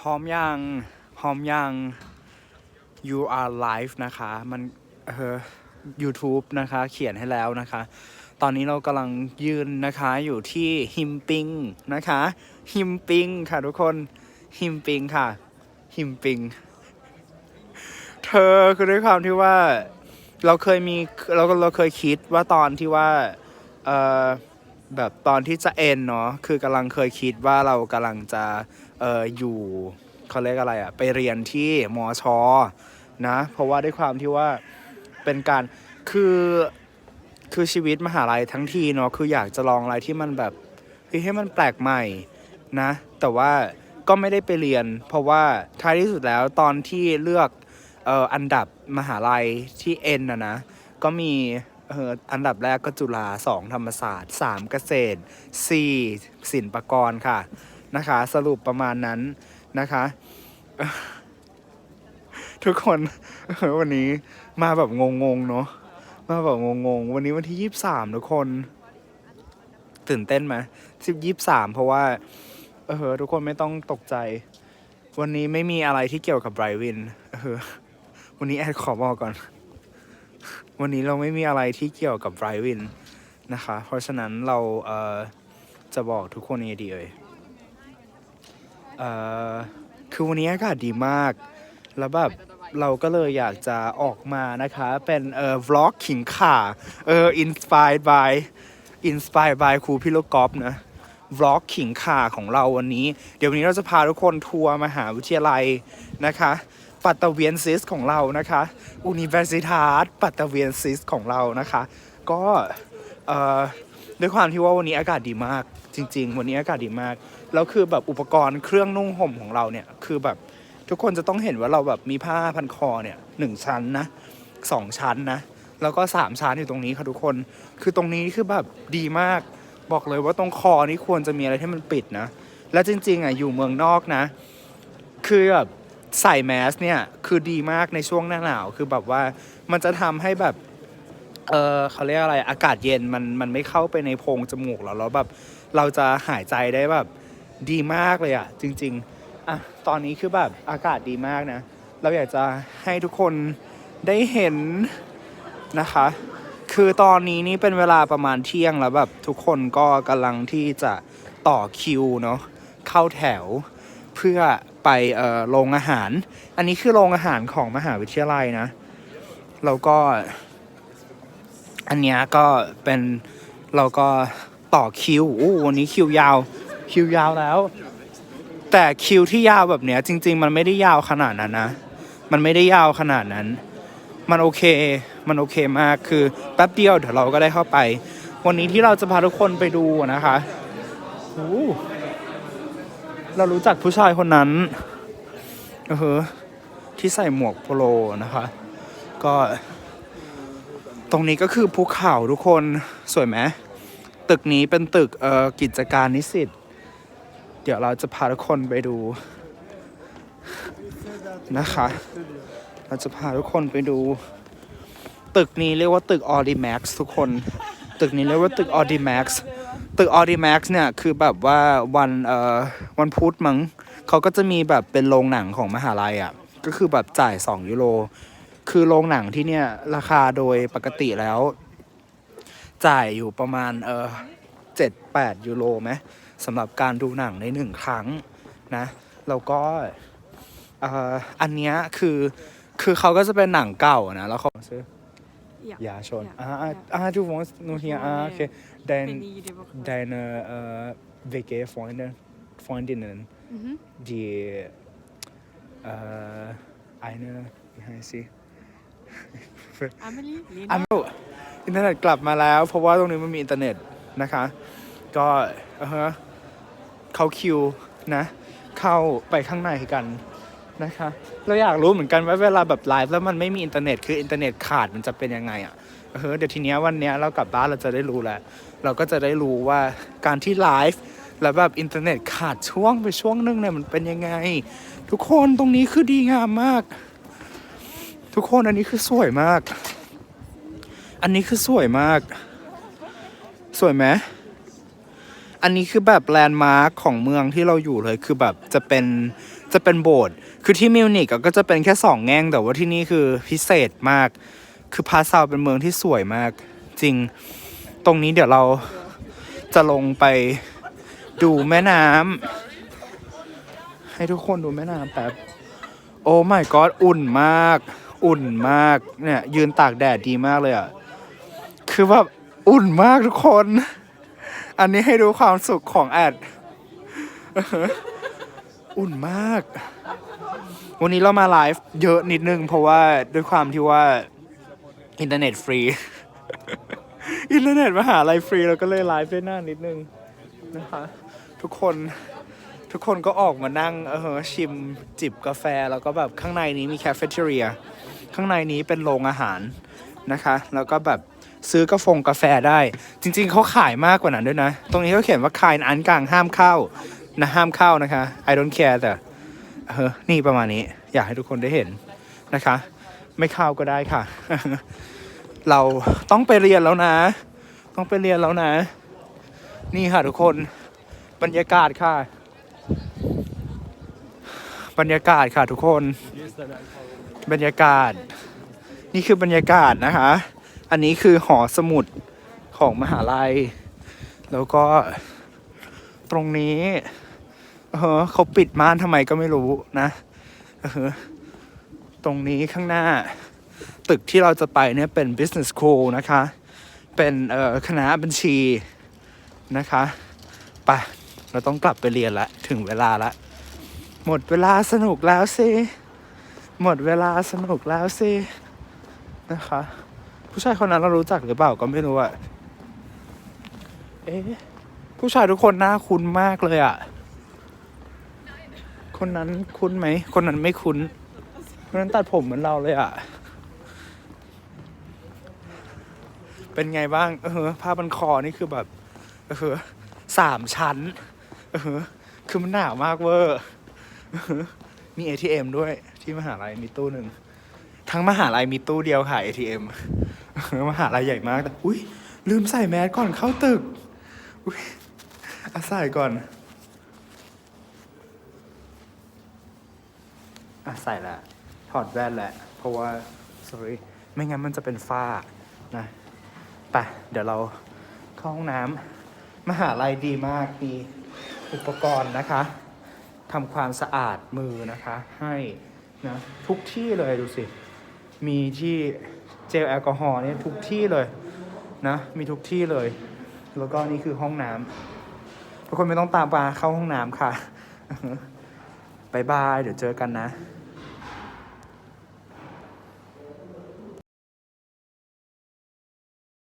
พร้อมยังพร้อมยัง you are live นะคะ มันเออ YouTube นะคะ เขียนให้แล้วนะคะ ตอนนี้เรากำลังยืนนะคะอยู่ที่ฮิมปิงนะคะฮิมปิงค่ะทุกคนฮิมปิงค่ะฮิมปิง เธอคือด้วยความที่ว่าเราเคยมีเราเราเคยคิดว่าตอนที่ว่าเออแบบตอนที่จะเอ็นเนาะคือกำลังเคยคิดว่าเรากำลังจะ เอออยู่เขาเรียกอะไรอะไปเรียนที่มอชอนะ เพราะว่าด้วยความที่ว่าเป็นการคือคือชีวิตมหาลัยทั้งทีเนาะคืออยากจะลองอะไรที่มันแบบเฮ้ยให้มันแปลกใหม่นะ แต่ว่าก็ไม่ได้ไปเรียน เพราะว่าท้ายที่สุดแล้วตอนที่เลือกเอ่ออันดับมหาลัยที่เอ็นนะนะ ก็มีเอ่ออันดับแรกก็จุฬาสองธรรมศาสตร์สามเกษตรสี่ศิลปากรค่ะ นะคะ สรุปประมาณนั้นนะคะ ทุกคนวันนี้มาแบบงงๆเนาะมาแบบงงๆ วันนี้วันที่ยี่สามทุกคน ตื่นเต้นไหมสิบยี่สามเพราะว่า เออ ทุกคนไม่ต้องตกใจ วันนี้ไม่มีอะไรที่เกี่ยวกับไบรวินเออวันนี้แอดขอบอกก่อน วันนี้เราไม่มีอะไรที่เกี่ยวกับไบรวินนะคะ เพราะฉะนั้นเราเออจะบอกทุกคนยังไงดีเอ่ย เอ่อคือวันนี้อากาศดีมาก แล้วแบบเราก็เลยอยากจะออกมานะคะ เป็นเอ่อวล็อกขิงข่าเออ inspired by inspired by ครูพี่ลูกกอล์ฟนะวล็อกขิงข่าของเราวันนี้ เดี๋ยววันนี้เราจะพาทุกคนทัวร์มหาวิทยาลัยนะคะ ปัตตเวียนซิสของเรานะคะอุนิเวอร์ซิทาสปัตตเวียนซิสของเรานะคะ ก็เอ่อด้วยความที่ว่าวันนี้อากาศดีมาก จริง ๆ วันนี้อากาศดีมาก แล้วคือแบบอุปกรณ์เครื่องนุ่งห่มของเราเนี่ย คือแบบทุกคนจะต้องเห็นว่าเราแบบมีผ้าพันคอเนี่ยหนึ่งชั้นนะสองชั้นนะ แล้วก็สามชั้นอยู่ตรงนี้ค่ะทุกคน คือตรงนี้คือแบบดีมาก บอกเลยว่าตรงคอนี่ควรจะมีอะไรที่มันปิดนะ และจริง ๆอะอยู่เมืองนอกนะ คือแบบใส่แมสเนี่ยคือดีมากในช่วงหน้าหนาว คือแบบว่ามันจะทำให้แบบเออเขาเรียกอะไรอากาศเย็นมันมันไม่เข้าไปในโพรงจมูกเราแล้วแบบเราจะหายใจได้แบบ ดีมากเลยอะจริงๆอะตอนนี้คือแบบอากาศดีมากนะ เราอยากจะให้ทุกคนได้เห็นนะคะ คือตอนนี้นี่เป็นเวลาประมาณเที่ยงแล้วแบบทุกคนก็กำลังที่จะต่อคิวเนาะเข้าแถวเพื่อไปเอ่อโรงอาหาร อันนี้คือโรงอาหารของมหาวิทยาลัยนะ แล้วก็ อันเนี้ยก็เป็นเราก็ต่อคิวอู้วันนี้คิวยาว คิวยาวแล้ว แต่คิวที่ยาวแบบเนี้ย จริง ๆ มันไม่ได้ยาวขนาดนั้นนะ มันไม่ได้ยาวขนาดนั้น มันโอเค มันโอเคมากคือแป๊บเดียวเดี๋ยวเราก็ได้เข้าไป วันนี้ที่เราจะพาทุกคนไปดูนะคะอู้เรารู้จักผู้ชายคนนั้นเออที่ใส่หมวกโปโลนะคะ ก็ ตรงนี้ก็คือภูเขาทุกคนสวยไหมตึกนี้เป็นตึกเอ่อกิจการนิสิต ดี๋ยวเราจะพาทุกคนไปดูนะคะ เราจะพาทุกคนไปดู ตึกนี้เรียกว่าตึกออดิแม็กซ์ทุกคน ตึกนี้เรียกว่าตึกออดิแม็กซ์ตึก Audimax เนี่ย คือแบบว่าวันเอ่อวันพุธมั้งเขาก็จะมีแบบเป็นโรงหนังของมหาลัยอะ ก็คือแบบจ่าย 2 ยูโร คือโรงหนังที่เนี่ย ราคาโดยปกติแล้ว จ่ายอยู่ประมาณเออเจ็ดแปดยูโรไหม สำหรับการดูหนังในหนึ่งครั้งนะแล้วก็เอ่ออันเนี้ยคือคือเขาก็จะเป็นหนังเก่านะแล้วเขาซื้อ Ja. ยาชน Ja. อ่า Ja. อ่าดูวงนูเฮียอ่าโอเค then Wenn die die Woche. deine äh, WG-Freunde, Freundinnen, Mhm. die äh, eine, wie heißt sie? Amelie? Lena? อ้าวอินเทอร์เน็ตกลับมาแล้ว เพราะว่าตรงนี้มันมีอินเทอร์เน็ตนะคะ ก็เออฮะ เข้าคิวนะ เข้าไปข้างในกันนะคะ เราอยากรู้เหมือนกันว่าเวลาแบบไลฟ์แล้วมันไม่มีอินเทอร์เน็ตคืออินเทอร์เน็ตขาดมันจะเป็นยังไงอะ่ะเออเดี๋ยวทีเนี้ยวันเนี้ยเรากลับบ้านเราจะได้รู้แหละเราก็จะได้รู้ว่าการที่ไลฟ์แล้วแบบอินเทอร์เน็ตขาดช่วงไปช่วงนึงเนี่ยมันเป็นยังไง ทุกคนตรงนี้คือดีงามมาก ทุกคนอันนี้คือสวยมาก อันนี้คือสวยมาก สวยไหม อันนี้คือแบบแลนด์มาร์คของเมืองที่เราอยู่เลยคือแบบจะเป็นจะเป็นโบสถ์คือที่มิวนิกก็จะเป็นแค่สองแง่งแต่ว่าที่นี่คือพิเศษมาก คือพาซาวเป็นเมืองที่สวยมาก จริง ตรงนี้เดี๋ยวเราจะลงไปดูแม่น้ำให้ทุกคนดูแม่น้ำแป๊บโอ้ my god อุ่นมาก อุ่นมากเนี่ยยืนตากแดดดีมากเลยอะคือแบบอุ่นมากทุกคน อันนี้ให้ดูความสุขของแอด อุ่นมาก วันนี้เรามาไลฟ์เยอะนิดนึง เพราะว่าด้วยความที่ว่า อินเทอร์เน็ตฟรี อินเทอร์เน็ตมหาลัยฟรีเราก็เลยไลฟ์ด้หน้านิดนึงนะคะ ทุกคนทุกคนก็ออกมานั่งเออชิมจิบกาแฟแล้วก็แบบข้างในนี้มีแคเฟ่เทเรีย ข้างในนี้เป็นโรงอาหาร นะคะ แล้วก็แบบซื้อกาแฟงกาแฟได้ จริงๆเขาขายมากกว่านั้นด้วยนะ ตรงนี้เขาเขียนว่าคายอันกลางห้ามเข้านะห้ามเข้านะคะ I don't care แต่เออนี่ประมาณนี้ อยากให้ทุกคนได้เห็นนะคะ ไม่เข้าก็ได้ค่ะ เราต้องไปเรียนแล้วนะ ต้องไปเรียนแล้วนะ นี่ค่ะทุกคนบรรยากาศค่ะ บรรยากาศค่ะทุกคน บรรยากาศ นี่คือบรรยากาศนะคะ อันนี้คือหอสมุดของมหาลัย แล้วก็ตรงนี้เออเขาปิดม่านทำไมก็ไม่รู้นะเออตรงนี้ข้างหน้า ตึกที่เราจะไปเนี่ยเป็น business school นะคะ เป็นเอ่อคณะบัญชีนะคะไปเราต้องกลับไปเรียนละ ถึงเวลาละ หมดเวลาสนุกแล้วสิ หมดเวลาสนุกแล้วสิ นะคะ ผู้ชายคนนั้นเรารู้จักหรือเปล่าก็ไม่รู้อะเอ๊ะผู้ชายทุกคนหน้าคุ้นมากเลยอะคนนั้นคุ้นไหม คนนั้นไม่คุ้น คนนั้นตัดผมเหมือนเราเลยอะเป็นไงบ้าง เออผ้าบันคอนี่คือแบบ เออสามชั้น เออ คือมันหนาวมากเวอร์มี ATM ด้วยที่มหาลัยมีตู้หนึ่ง ทั้งมหาลัยมีตู้เดียวค่ะ ATM มหาลัยใหญ่มากแต่อุ้ยลืมใส่แมสก่อนเข้าตึกอุ้ยอาใส่ก่อนอะใส่ละถอดแว่นแหละ เพราะว่า sorry ไม่งั้นมันจะเป็นฝ้านะไปเดี๋ยวเราเข้าห้องน้ำมหาลัยดีมากมีอุปกรณ์นะคะทำความสะอาดมือนะคะ ให้นะทุกที่เลยดูสิ มีที่เจลแอลกอฮอล์เนี่ยทุกที่เลยนะ มีทุกที่เลย แล้วก็นี่คือห้องน้ำทุกคนไม่ต้องตามปาเข้าห้องน้ำค่ะบายบาย เดี๋ยวเจอกันนะ